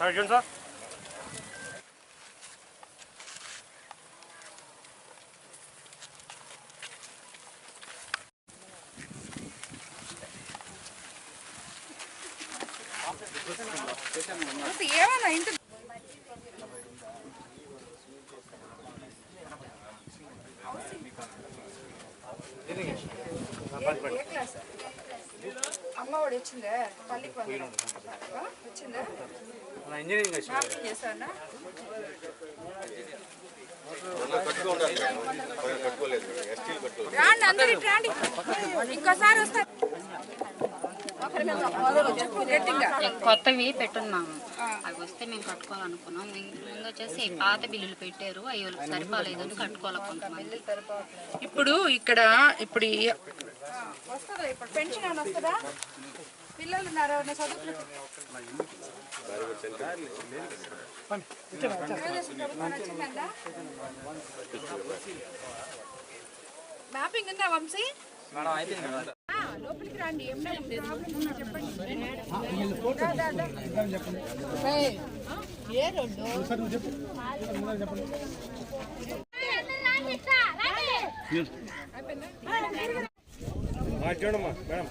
Arjun sir ఏమన్నా ఇంత ఏ- ఏ class? అమ్మ వాడు వచ్చిందే? పల్లికి వందనం. ఆ, వచ్చిందా? ఇంజనీరింగ్ షాపింగ్ చేశానా రాండి అందరూ ఇటు రాండి ఇంకోసారి వస్తా చెప్పు గట్టిగా. కొత్తవి పెట్టున్నాము అవి వస్తే మేము కట్టుకోవాలనుకున్నాం. ముందు వచ్చేసి పాత బిల్లులు పెట్టారు. అవి వాళ్ళకి సరిపోలేదని కట్టుకోవాలనుకుంటున్నాం. ఇప్పుడు ఇక్కడ ఇప్పుడు వస్తుందా ఇప్పుడు పెన్షన్ అని వస్తుందా పిల్లలు ఉన్నారు ఎవరైనా? మ్యాపింగ్ ఉందా వంశీ లోపలికి రండి చెప్పండి ఏ రోడ్డు చూడమ్మా మేడం.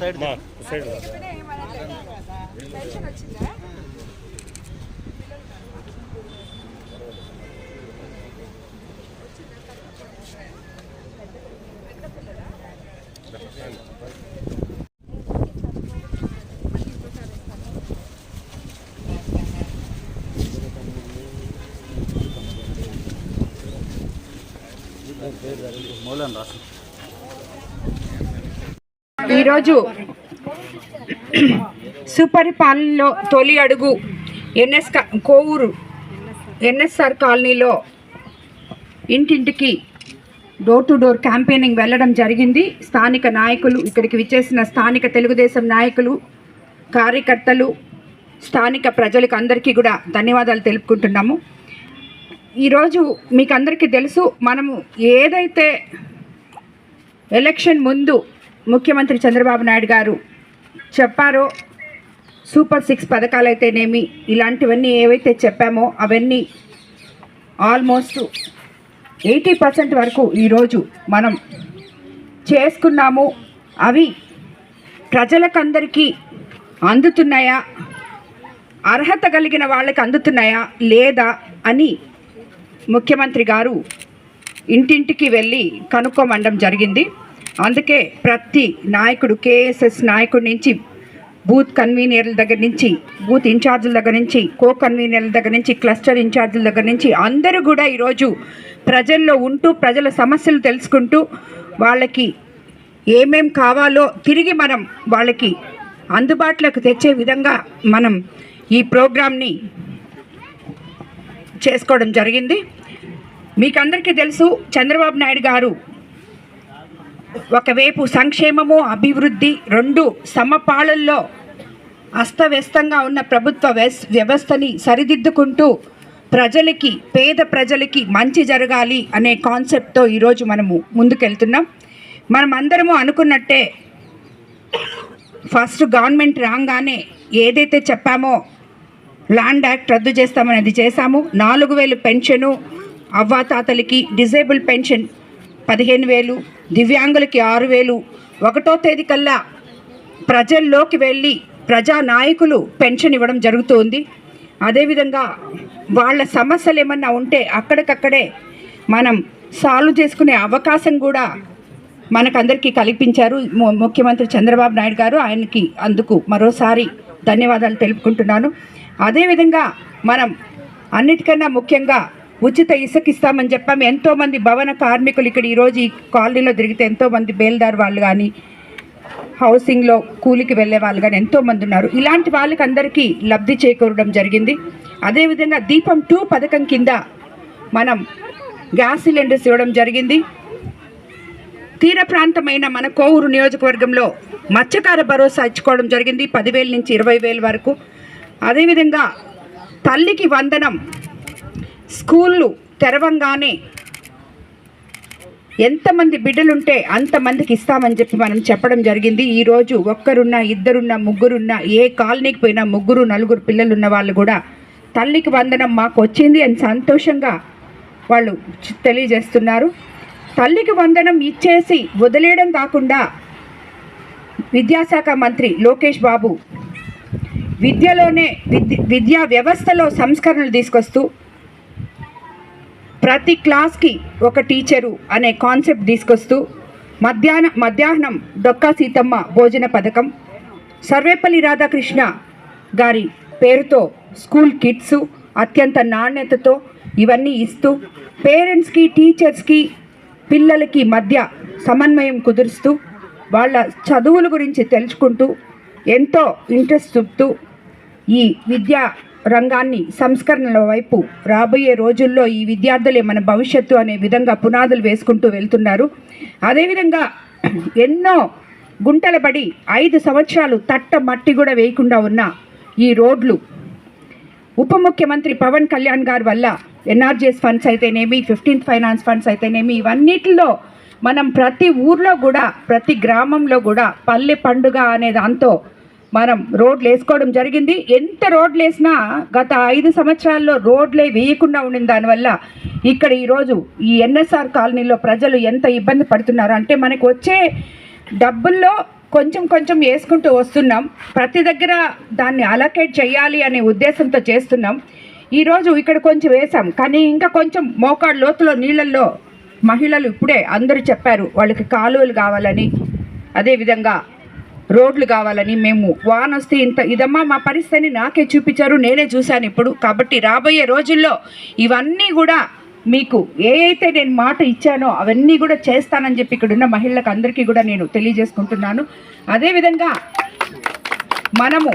సైడ్ మా సైడ్ ఇప్పుడే ఏమనట్లేదు. పెన్షన్ వచ్చిందా? ఈరోజు సుపరిపాలనలో తొలి అడుగు ఎన్ఎస్ కోవూరు ఎన్ఎస్ఆర్ కాలనీలో ఇంటింటికి డోర్ టు డోర్ క్యాంపెయినింగ్ వెళ్ళడం జరిగింది. స్థానిక నాయకులు ఇక్కడికి విచ్చేసిన స్థానిక తెలుగుదేశం నాయకులు కార్యకర్తలు స్థానిక ప్రజలకు అందరికీ కూడా ధన్యవాదాలు తెలుపుకుంటున్నాము. ఈరోజు మీకు అందరికీ తెలుసు మనము ఏదైతే ఎలక్షన్ ముందు ముఖ్యమంత్రి చంద్రబాబు నాయుడు గారు చెప్పారో సూపర్ సిక్స్ పథకాలు అయితేనేమి ఇలాంటివన్నీ ఏవైతే చెప్పామో అవన్నీ ఆల్మోస్ట్ ఎయిటీ పర్సెంట్ వరకు ఈరోజు మనం చేసుకున్నాము. అవి ప్రజలకందరికీ అందుతున్నాయా? అర్హత కలిగిన వాళ్ళకి అందుతున్నాయా? లేదా? అని ముఖ్యమంత్రి గారు ఇంటింటికి వెళ్ళి కనుక్కోమండం జరిగింది. అందుకే ప్రతి నాయకుడు కేఎస్ఎస్ నాయకుడి నుంచి బూత్ కన్వీనర్ల దగ్గర నుంచి బూత్ ఇన్ఛార్జీల దగ్గర నుంచి కో కన్వీనర్ల దగ్గర నుంచి క్లస్టర్ ఇన్ఛార్జీల దగ్గర నుంచి అందరూ కూడా ఈరోజు ప్రజల్లో ఉంటూ ప్రజల సమస్యలు తెలుసుకుంటూ వాళ్ళకి ఏమేం కావాలో తిరిగి మనం వాళ్ళకి అందుబాటులోకి తెచ్చే విధంగా మనం ఈ ప్రోగ్రామ్ని చేసుకోవడం జరిగింది. మీకు అందరికీ తెలుసు చంద్రబాబు నాయుడు గారు ఒకవైపు సంక్షేమము అభివృద్ధి రెండు సమపాళల్లో అస్తవ్యస్తంగా ఉన్న ప్రభుత్వ వ్యవస్థని సరిదిద్దుకుంటూ ప్రజలకి పేద ప్రజలకి మంచి జరగాలి అనే కాన్సెప్ట్తో ఈరోజు మనము ముందుకెళ్తున్నాం. మనం అందరము అనుకున్నట్టే ఫస్ట్ గవర్నమెంట్ రాగానే ఏదైతే చెప్పామో ల్యాండ్ యాక్ట్ రద్దు చేస్తామనేది చేశాము. నాలుగు వేలు పెన్షను అవ్వాతాతలకి డిజేబుల్ పెన్షన్ పదిహేను వేలు దివ్యాంగులకి ఆరు వేలు. ఒకటో తేదీ కల్లా ప్రజల్లోకి వెళ్ళి ప్రజా నాయకులు పెన్షన్ ఇవ్వడం జరుగుతుంది అదేవిధంగా వాళ్ళ సమస్యలు ఏమన్నా ఉంటే అక్కడికక్కడే మనం సాల్వ్ చేసుకునే అవకాశం కూడా మనకందరికీ కల్పించారు. ముఖ్యమంత్రి చంద్రబాబు నాయుడు గారు. ఆయనకి అందుకు మరోసారి ధన్యవాదాలు తెలుపుకుంటున్నాను. అదేవిధంగా మనం అన్నిటికన్నా ముఖ్యంగా ఉచిత ఇసుక ఇస్తామని చెప్పాము ఎంతోమంది భవన కార్మికులు ఇక్కడ ఈరోజు ఈ కాలనీలో తిరిగితే ఎంతోమంది బేల్దార్ వాళ్ళు కానీ హౌసింగ్లో కూలికి వెళ్ళే వాళ్ళు కానీ ఎంతోమంది ఉన్నారు. ఇలాంటి వాళ్ళకి అందరికీ లబ్ధి చేకూరడం జరిగింది. అదేవిధంగా దీపం టూ పథకం కింద మనం గ్యాస్ సిలిండర్స్ ఇవ్వడం జరిగింది. తీర ప్రాంతమైన మన కోవూరు నియోజకవర్గంలో మత్స్యకార భరోసా ఇచ్చుకోవడం జరిగింది. పదివేల నుంచి ఇరవై వేల వరకు అదేవిధంగా తల్లికి వందనం స్కూళ్ళు తెరవంగానే ఎంతమంది బిడ్డలుంటే అంతమందికి ఇస్తామని చెప్పి మనం చెప్పడం జరిగింది. ఈరోజు ఒక్కరున్నా ఇద్దరున్నా ముగ్గురున్నా ఏ కాలనీకి పోయినా ముగ్గురు నలుగురు పిల్లలు ఉన్న వాళ్ళు కూడా తల్లికి వందనం మాకు వచ్చింది అని సంతోషంగా వాళ్ళు తెలియజేస్తున్నారు. తల్లికి వందనం ఇచ్చేసి వదిలేయడం కాకుండా విద్యాశాఖ మంత్రి లోకేష్ బాబు విద్యలోనే విద్య విద్యా వ్యవస్థలో సంస్కరణలు తీసుకొస్తూ ప్రతి క్లాస్కి ఒక టీచరు అనే కాన్సెప్ట్ తీసుకొస్తూ మధ్యాహ్న మధ్యాహ్నం డొక్కా సీతమ్మ భోజన పథకం సర్వేపల్లి రాధాకృష్ణ గారి పేరుతో స్కూల్ కిట్స్ అత్యంత నాణ్యతతో ఇవన్నీ ఇస్తూ పేరెంట్స్కి టీచర్స్కి పిల్లలకి మధ్య సమన్వయం కుదురుస్తూ వాళ్ళ చదువుల గురించి తెలుసుకుంటూ ఎంతో ఇంట్రెస్ట్ చూపుతూ ఈ విద్యా రంగాన్ని సంస్కరణల వైపు రాబోయే రోజుల్లో ఈ విద్యార్థులే మన భవిష్యత్తు అనే విధంగా పునాదులు వేసుకుంటూ వెళ్తున్నారు. అదేవిధంగా ఎన్నో గుంటల పడి ఐదు సంవత్సరాలు తట్ట మట్టి కూడా వేయకుండా ఉన్న ఈ రోడ్లు. ఉప ముఖ్యమంత్రి పవన్ కళ్యాణ్ గారి వల్ల ఎన్ఆర్జీఎస్ ఫండ్స్ అయితేనేమి ఫిఫ్టీన్త్ ఫైనాన్స్ ఫండ్స్ అయితేనేమి ఇవన్నిటిలో మనం ప్రతి ఊర్లో కూడా ప్రతి గ్రామంలో కూడా పల్లె పండుగ అనే దాంతో మనం రోడ్లు వేసుకోవడం జరిగింది. ఎంత రోడ్లు వేసినా గత ఐదు సంవత్సరాల్లో రోడ్లే వేయకుండా ఉండిన దానివల్ల ఇక్కడ ఈరోజు ఈ ఎన్ఎస్ఆర్ కాలనీలో ప్రజలు ఎంత ఇబ్బంది పడుతున్నారు అంటే మనకు వచ్చే డబ్బుల్లో కొంచెం కొంచెం వేసుకుంటూ వస్తున్నాం. ప్రతి దగ్గర దాన్ని అలకేట్ చేయాలి అనే ఉద్దేశంతో చేస్తున్నాం. ఈరోజు ఇక్కడ కొంచెం వేసాం కానీ ఇంకా కొంచెం మోకాడు లోతులో నీళ్ళల్లో మహిళలు ఇప్పుడే అందరూ చెప్పారు వాళ్ళకి కాలువలు కావాలని. అదేవిధంగా రోడ్లు కావాలని మేము వాన వస్తే ఇంత ఇదమ్మా మా పరిస్థితిని నాకే చూపించారు నేనే చూశాను ఇప్పుడు. కాబట్టి రాబోయే రోజుల్లో ఇవన్నీ కూడా మీకు ఏ అయితే నేను మాట ఇచ్చానో అవన్నీ కూడా చేస్తానని చెప్పి ఇక్కడ ఉన్న మహిళలకు అందరికీ కూడా నేను తెలియజేసుకుంటున్నాను. అదేవిధంగా మనము